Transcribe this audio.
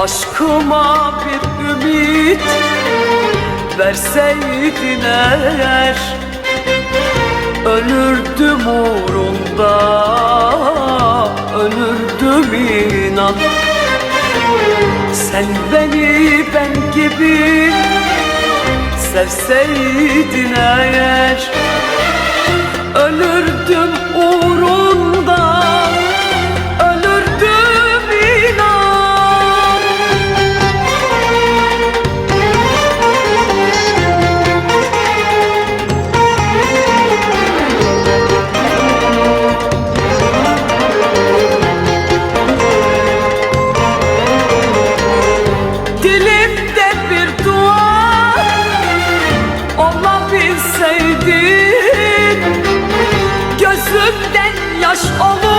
Aşkıma bir ümit verseydin eğer Ölürdüm uğrunda, ölürdüm inan. Sen beni ben gibi sevseydin eğer olabilseydin Gözümden yaş olur